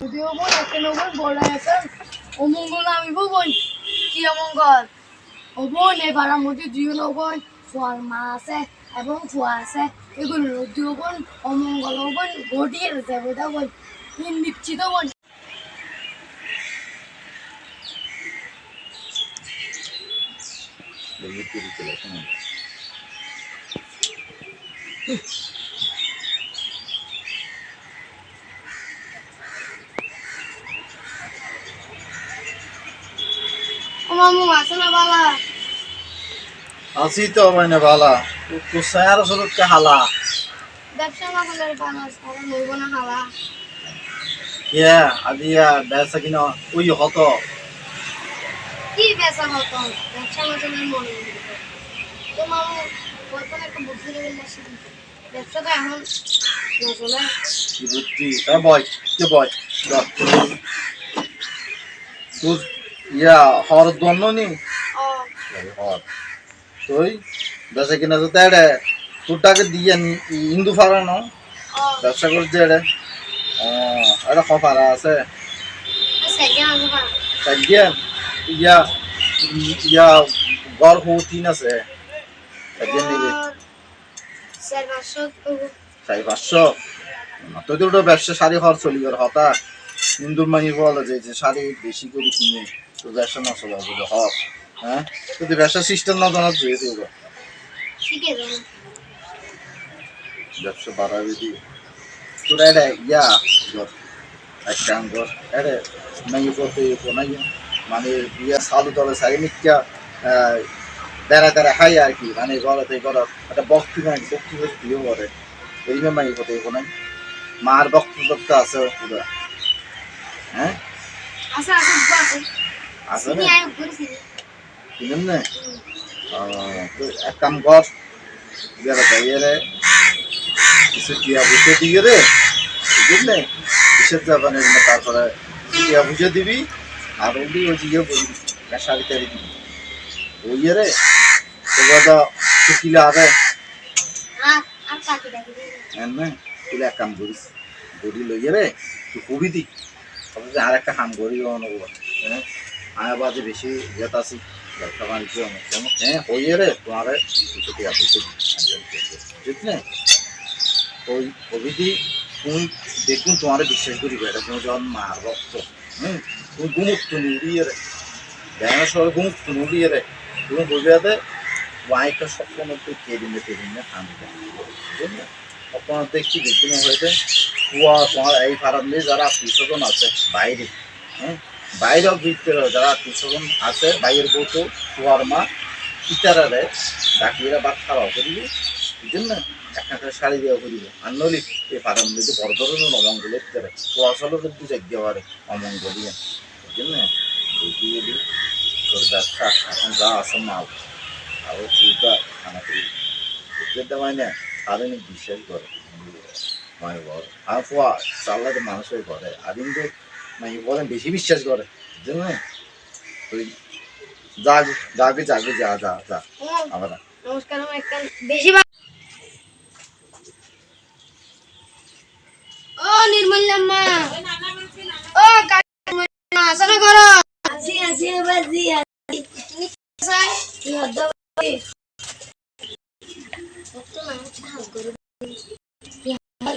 যদিও বোন একটা নবন বড় এখন অমঙ্গল আমি বোন। কি অমঙ্গল ও বোন পাড়ার মধ্যে দুই নবন ফুয়ার মা আছে এবং ফুয়া আছে। এগুলো যদিও বোন অমঙ্গল বোন ঘটিয়ে রয়েছে বোধা বোন। হিন্দিচ্ছি তো বোন। ও মামু আছে না বালা? আছি তো মানে ভালা তো সায়ার সরত কে হালা? ব্যবসা না করলে বানাস আর নইব না হালা। ইয়া আদিয়া বেসা কিনা ওই হত। কি হতো? ব্যবসা না মনে তো মামু বর্তমানে একটা বুদ্ধি লেগে আসি ব্যবসা তো এখন কি বুদ্ধি? বয় কে বয় ইয়া হর দন্ন নি? হর তুই বেসা কিনা তো তেড়ে তোর টাকা দিয়ে হিন্দু ফারানো ব্যবসা করছে এড়ে। এটা আছে। সেকে আছে না ইয়া ইয়া গড় হু তিন আছে। একদিন নিবি। স্যার পাঁচশো তো ব্যবসা শাড়ি হওয়ার চলি গেল হতা। হিন্দুর মানি বলে যে শাড়ি বেশি করে কিনে। ব্যবসা নষ্ট হবে হক হ্যাঁ? তুই ব্যবসা সিস্টেম না জানা ধুয়ে দিব। ব্যবসা বাড়াবি দি তোর এটা ইয়া এটা নাই করতে নাই মানে ইয়া সালু তলে সারি মিথ্যা বেড়া তেড়া খাই আর কি। মানে গলাতে গলা একটা বক্তি নাই বক্তি হয়ে বিয়ে করে এই মাই হতে নাই মার বক্তব্য আছে পুরো। হ্যাঁ? আছে আছে আছে না কিনেন না? তো এক কাম কর গাইয়ে কিছু টিয়া বুঝে দিয়ে রে? বুঝলে কিসের তারপরে টিয়া বুঝে দিবি আর ওই ওই ইয়ে শাড়ি টাড়ি দিবি। ওই রে? তোরা তো শুকিলে হবে আর হ্যাঁ না তুই এক কাম করিস গড়ি লইয়ে রে তুই কবি দি। যে আর একটা কাম করি অনুভব হ্যাঁ? আয়া বাজে বেশি ইয়েত আছি, ব্যবসা বাণিজ্য অনেক তেমন হ্যাঁ হইয়ে রে, তোমার টিয়া বুঝে ঠিক না ওই কবিটি তুমি দেখুন তোমার বিশ্বাস করি এটা তুমি যখন মার ভক্ত, হুম, তুমি গুমুক্ত নুড়িয়ে রে। ব্যায়াম সবাই গুমুক্ত নুড়িয়ে রে। তুমি যাতে ওয়াইটা সবসময় তুই কেদিনে কেদিনে আমি বুঝলে আপনার দেখছি বিভিন্ন হয়েছে। কুয়া, তোমার এই ফারামে যারা আত্মীয় স্বজন আছে, বাইরে হ্যাঁ বাইরেও ভিতরে যারা স্বজন আছে, বাইরের বউ তো কুয়ার মা ইতারা দেয় ডাকিরা ভাত খাওয়া করিবি। বুঝলেন না একটা শাড়ি দেওয়া করিব। আর নলি এই ফারাম দিকে বড় ধরনের অমঙ্গলের ভিতরে কুয়াশালো কিন্তু জাগিয়ে পারে, অমঙ্গলিয়া। বুঝলেন না বুঝিয়ে দিই তোর ব্যবসা এখন যা আছে মাল আর তুইটা খানা করি বুঝতে দেওয়াই না আর এনে বিশ্বাস করে মায়ের বড় আর পোয়া চাল্লাতে মানুষের করে আর কিন্তু মানে বলেন, বেশি বিশ্বাস করে। বুঝলেন তুই যাগে যাগে যাগে যা যা যা। নমস্কার, আমার একটা বেশি ও নির্মল্লাম্মা ও আসলে করো। আজি আজি বাজি সাই কি হদ্দ একটু না হাল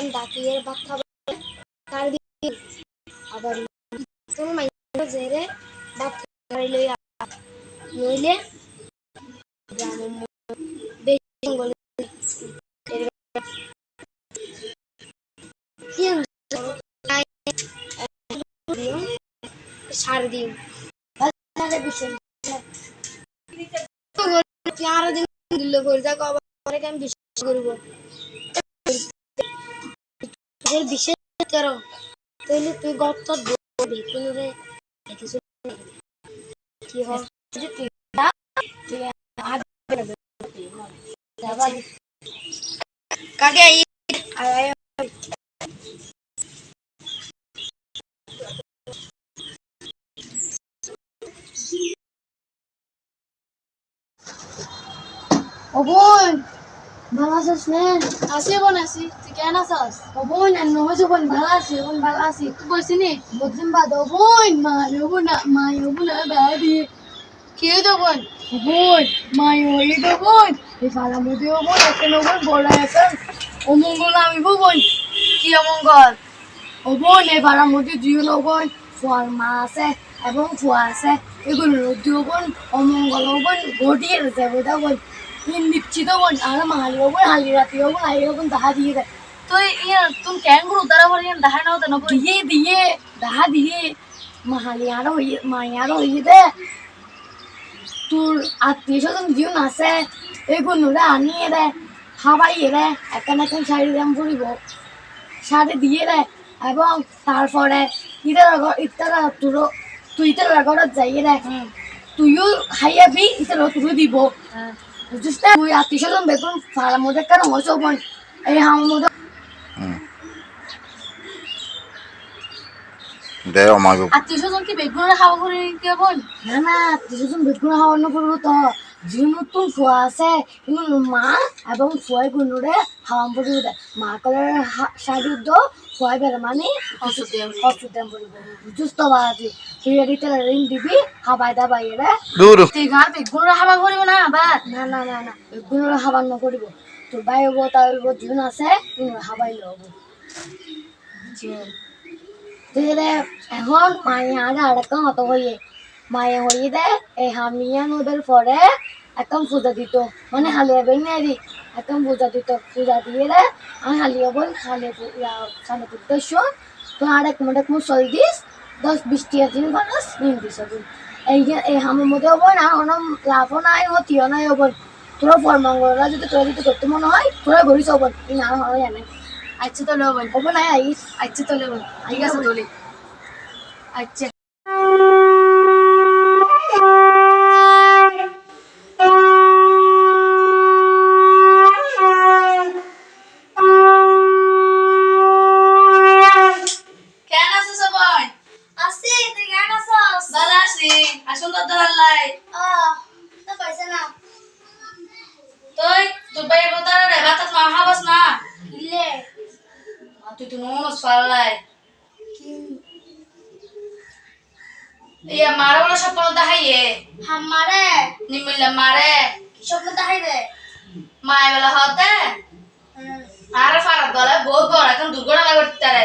বেগুন ডাকিয়ে খাবে তার আবার জেরে ভাত খাই লই নইলে সার দিন আরও দিন দিল করে যাক, আবার আমি বিশ্বাস করব। তুই বিশ্বাস করো তাহলে তুই গত দেখুন রে দেখিস কি হয়? তুই। কাকে ও বোন! ভালো আছিস নে? আছি বোন আছি। তুই কেন আছিস? ও বোন আর নহজ বোন ভালো আছি বোন ভালো আছি। তুই বলছি নি? বুঝলিম বাদ ও বোন মা নেব না মা নেব না দিয়ে কে তো বোন? বোন মা ওই তো বোন। এই ফালা মধ্যে ও বোন একটা বোন বড় এখন ও মঙ্গল আমি বোন। কি অমঙ্গল? ও বোন এই ফালার মধ্যে দুই বোন। ফুয়ার মা আছে এবং ফুয়া আছে। এগুলো দুই বোন। অমঙ্গল বোন ঘটিয়ে রয়েছে বোধা বোন। বোন হালি রাতি বোন হালি বোন দাহা দিয়ে দেয়। তো ইয়ে তুমি কেন গুরু তারা বলে ইয়ান দাহা নাও তেন দিয়ে দিয়ে দাহা দিয়ে। মাহালি আরও হইয়ে আরও হইয়ে দে। তোর আত্মীয় স্বজন জীবন আছে এগুলো আনিয়ে দে হাবাইয়ে দে এখন এখন শাড়ি দাম পরিব শাড়ি দিয়ে দেয় এবং তারপরে ইতার ইতারা তোর তুই ইতার ঘরত যাইয়ে দেয় তুইও খাইয়াবি ইতার তুই দিব। বুঝছিস? তুই আত্মীয় স্বজন বেগুন ফাড়ার মধ্যে কেন হয়েছ এই হামের মধ্যে দে আমাকে আত্মীয় স্বজন কি বেগুনের খাওয়া করে কে বল না না আত্মীয় স্বজন বেগুন খাওয়ানো করব তো। যে নতুন ফুয়া আছে কিন্তু মা এবং ফুয়াই গুনুরে খাওয়ান পড়িব দে। মা কলে শাড়ি দো ফুয়াই বেড়ে মানে অসুবিধা পড়িব বুঝছিস তো বাজি তুই এদিকে ঋণ দিবি খাবাই দাবাই রে দূর। তুই ঘর বেগুনের খাবার করিব না আবার না না না না বেগুনের খাবার নকরিব তোর বাই হব তাই হইব জুন আছে কিন্তু খাবাই লব এখন মায়ে আগে আরেকম হতো হইয়ে মায়ে হইয়ে দে এই হামিয়া নদের পরে একদম পূজা দিত। মানে হালিয়া বেন নেরি একদম পূজা দিত। পূজা দিয়ে রে আমি হালিয়া বল হালিয়া সালে উদ্দেশ্য তো আর এক মিনিট মো সল দিস, দশ বিশ টিয়া দিন মানুষ নিন দিস বোন এই এই হামের মধ্যে বোন আর কোনো লাভও নাই হতিও নাই বোন তোরা ফরমঙ্গলরা যদি তোরা যদি করতে মনে হয়, তোরা ঘুরিস এই না হয় জানে। আচ্ছা তো বোন হব না আইস আচ্ছা তো বোন ঠিক আছে তোলে আচ্ছা কেন আছো সবাই আসি তুই কেন আছিস আছি আসুন তো আল্লাহ ও তো পয়সা নাও তুই তোর ভাই বোতারা রে বাতাস মা হাবাস না? ইলে আর তুই তো নুনস পাল্লাই ইয়া মারা বলা স্বপ্ন দেখাইয়ে। হামারে নিমিল্লা মারে স্বপ্ন দেখাই দে মায় বেলা হতে আর ফারাত গলে বহুত বড় এখন দুর্ঘটনা করতে রে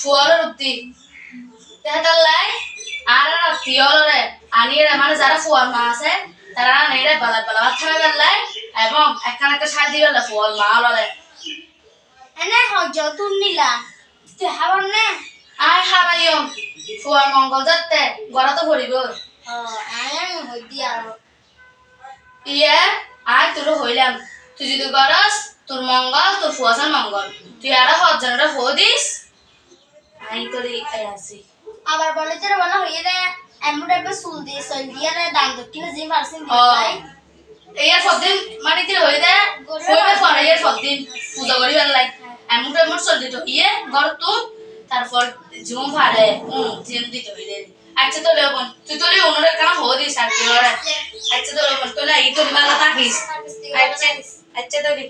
ফুয়ালের উত্তি তেহাতার লাই আর রাত্রি রে। আনিয়ে মানে যারা ফুয়াল মা আছে তারা নেড়ে বেলা বেলা খাবে বেলাই এবং একখান একটা ফুয়াল মা লরে এনে হজ তুন নিলা। তুই হাবার না? আয় খাবাইও ফুয়াল মঙ্গল যাতে গড়া তো ভরিব। আর ইয়ে আয় তোর হইলাম। তুই যদি গরস তোর মঙ্গল তোর ফুয়াশার মঙ্গল। তুই আর হজনটা হো দিস আই তোর আছি আবার বলে যে বলা হইয়ে দে এমন টাইপের চুল দিয়ে চল দিয়ে রে দান দক্ষিণে যে পারছেন ও এই আর সবদিন মানে কি হয়ে দেয় হইবে পরে এই সবদিন পূজা করি বেলাই এমন এমন চলতে তো ইয়ে ঘর তো তারপর জুম ভাড়ে হুম জিম দিতে হইলে আচ্ছা তো লেবন তুই তোলে অন্যরা কেন হো দিস আর কি আচ্ছা তো লেবন তোলে এই তোর বেলা থাকিস আচ্ছা। আচ্ছা তোলি